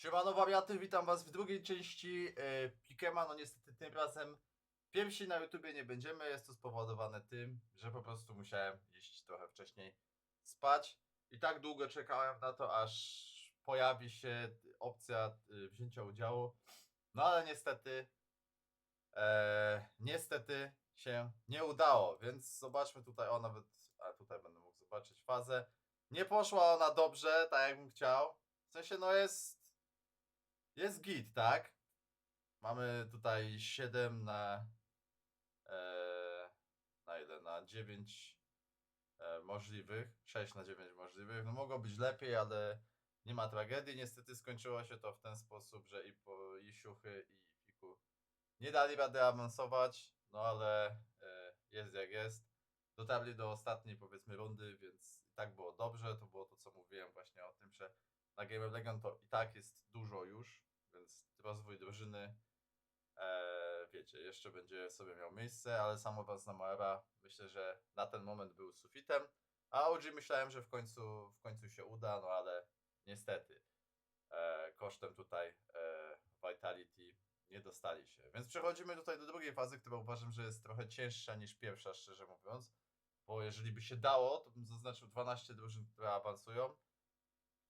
Siemano wariaty, witam was w drugiej części e, Pikema. No niestety tym razem pierwsi na YouTubie nie będziemy. Jest to spowodowane tym, że po prostu musiałem iść trochę wcześniej spać. I tak długo czekałem na to, aż pojawi się opcja e, wzięcia udziału. No ale niestety e, niestety się nie udało, więc zobaczmy tutaj, o nawet, a tutaj będę mógł zobaczyć fazę. Nie poszła ona dobrze, tak jakbym chciał. W sensie, no jest jest git, tak? Mamy tutaj 7 na. E, na ile? Na 9 e, możliwych. 6 na 9 możliwych. No mogło być lepiej, ale nie ma tragedii. Niestety skończyło się to w ten sposób, że i, po, i siuchy, i fiku nie dali rady awansować. No ale e, jest jak jest. Dotarli do ostatniej powiedzmy rundy, więc i tak było dobrze. To było to, co mówiłem właśnie o tym, że na Game of Legend to i tak jest dużo już, więc rozwój drużyny, e, wiecie, jeszcze będzie sobie miał miejsce, ale samo Vazna Moera myślę, że na ten moment był sufitem, a OG myślałem, że w końcu, w końcu się uda, no ale niestety e, kosztem tutaj e, Vitality nie dostali się. Więc przechodzimy tutaj do drugiej fazy, która uważam, że jest trochę cięższa niż pierwsza, szczerze mówiąc, bo jeżeli by się dało, to bym zaznaczył 12 drużyn, które awansują,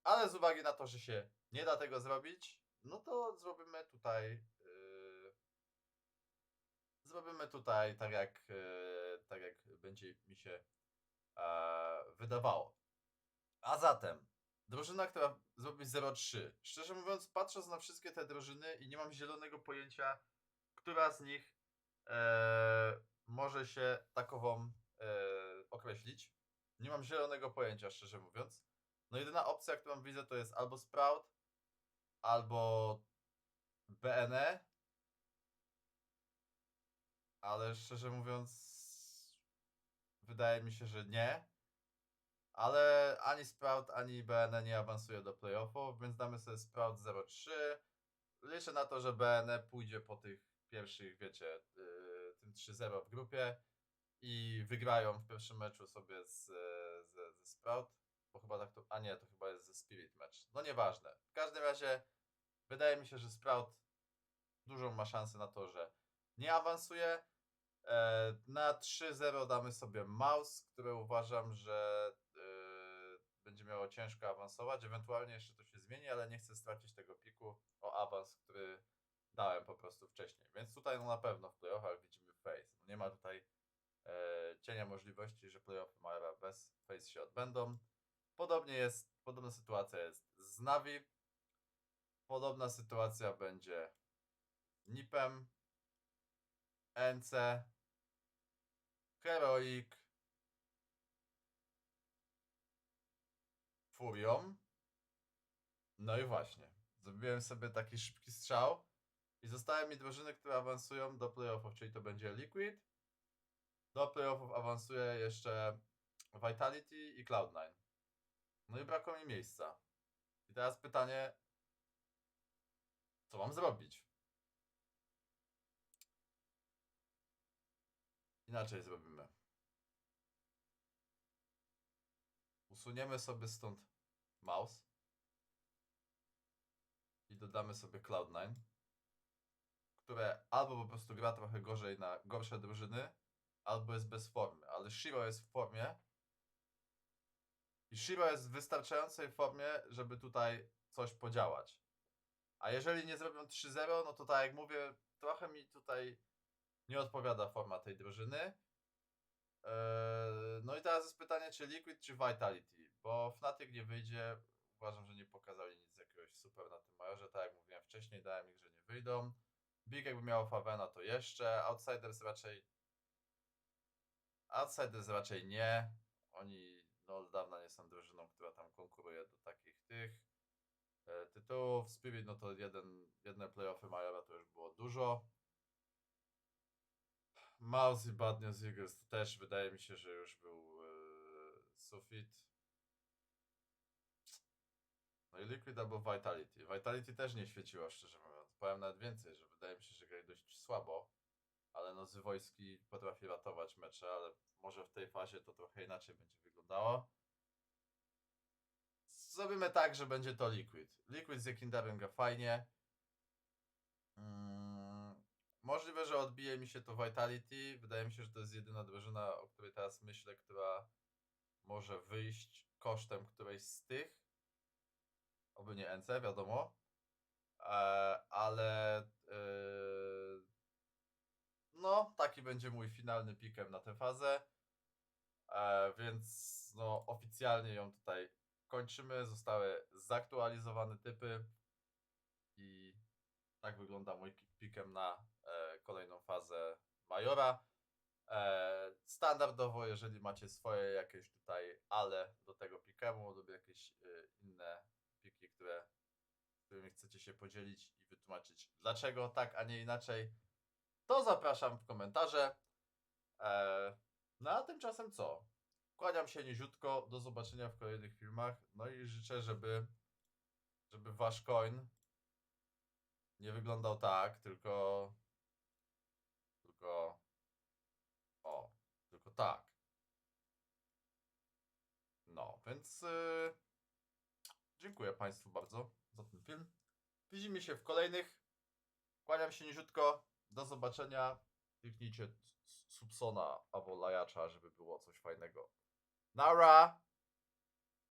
ale z uwagi na to, że się nie da tego zrobić, no to zrobimy tutaj. Yy, zrobimy tutaj tak jak, yy, tak jak będzie mi się e, wydawało. A zatem, drużyna, która zrobi 0-3. Szczerze mówiąc, patrząc na wszystkie te drużyny i nie mam zielonego pojęcia, która z nich e, może się takową e, określić. Nie mam zielonego pojęcia, szczerze mówiąc. No jedyna opcja, którą widzę, to jest albo Sprout, albo BNE. Ale szczerze mówiąc, wydaje mi się, że nie. Ale ani Sprout, ani BNE nie awansuje do playoffów, więc damy sobie Sprout 0-3. Liczę na to, że BNE pójdzie po tych pierwszych, wiecie, yy, tym 3-0 w grupie i wygrają w pierwszym meczu sobie z, z, ze Sprout. Bo chyba tak to. A nie, to chyba jest ze Spirit Match. No nieważne. W każdym razie wydaje mi się, że Sprout dużą ma szansę na to, że nie awansuje. E, na 3-0 damy sobie Mouse, które uważam, że e, będzie miało ciężko awansować. Ewentualnie jeszcze to się zmieni, ale nie chcę stracić tego piku o awans, który dałem po prostu wcześniej. Więc tutaj no na pewno w playoffach widzimy face. Nie ma tutaj e, cienia możliwości, że playoffy Mara bez face się odbędą. Podobnie jest, podobna sytuacja jest z Navi. Podobna sytuacja będzie Nipem, NC, Heroic, Furią. No i właśnie. Zrobiłem sobie taki szybki strzał i zostały mi drużyny, które awansują do playoffów, czyli to będzie Liquid. Do playoffów awansuje jeszcze Vitality i Cloud9. No i brakło mi miejsca. I teraz pytanie, co mam zrobić? Inaczej zrobimy. Usuniemy sobie stąd mouse i dodamy sobie Cloud9, które albo po prostu gra trochę gorzej na gorsze drużyny, albo jest bez formy, ale Shiro jest w formie i Shiro jest w wystarczającej formie, żeby tutaj coś podziałać. A jeżeli nie zrobią 3-0, no to tak jak mówię, trochę mi tutaj nie odpowiada forma tej drużyny. Eee, No i teraz jest pytanie, czy Liquid, czy Vitality, bo Fnatic nie wyjdzie. Uważam, że nie pokazali nic jakiegoś super na tym majorze. Tak jak mówiłem wcześniej, dałem ich, że nie wyjdą. Big jakby miał Favena, to jeszcze. Outsiders raczej. Outsiders raczej nie. Oni są drużyną, która tam konkuruje do takich tych e, tytułów. Spirit, no to jeden, jedne playoffy Majora to już było dużo. Mouse i Bad News Eagles też wydaje mi się, że już był e, sufit. No i Liquid albo Vitality. Vitality też nie świeciło, szczerze mówiąc. Powiem nawet więcej, że wydaje mi się, że grali dość słabo. Ale no Wojski potrafi ratować mecze, ale może w tej fazie to trochę inaczej będzie wyglądało. Zrobimy tak, że będzie to Liquid. Liquid z Jekindarem gra fajnie. Mm, możliwe, że odbije mi się to Vitality. Wydaje mi się, że to jest jedyna drużyna, o której teraz myślę, która może wyjść kosztem którejś z tych. Oby nie NC, wiadomo. E, ale e, no, taki będzie mój finalny pikem na tę fazę. E, więc no, oficjalnie ją tutaj kończymy. Zostały zaktualizowane typy i tak wygląda mój pi- pikem na e, kolejną fazę Majora. E, standardowo, jeżeli macie swoje jakieś tutaj ale do tego pikemu lub jakieś e, inne piki, które, którymi chcecie się podzielić i wytłumaczyć dlaczego tak, a nie inaczej, to zapraszam w komentarze. E, no a tymczasem co? Kłaniam się niziutko, do zobaczenia w kolejnych filmach. No i życzę, żeby, żeby wasz coin nie wyglądał tak, tylko tylko o, tylko tak. No, więc yy, dziękuję Państwu bardzo za ten film. Widzimy się w kolejnych. Kłaniam się niziutko. Do zobaczenia. Kliknijcie Subsona albo Lajacza, żeby było coś fajnego. Nara!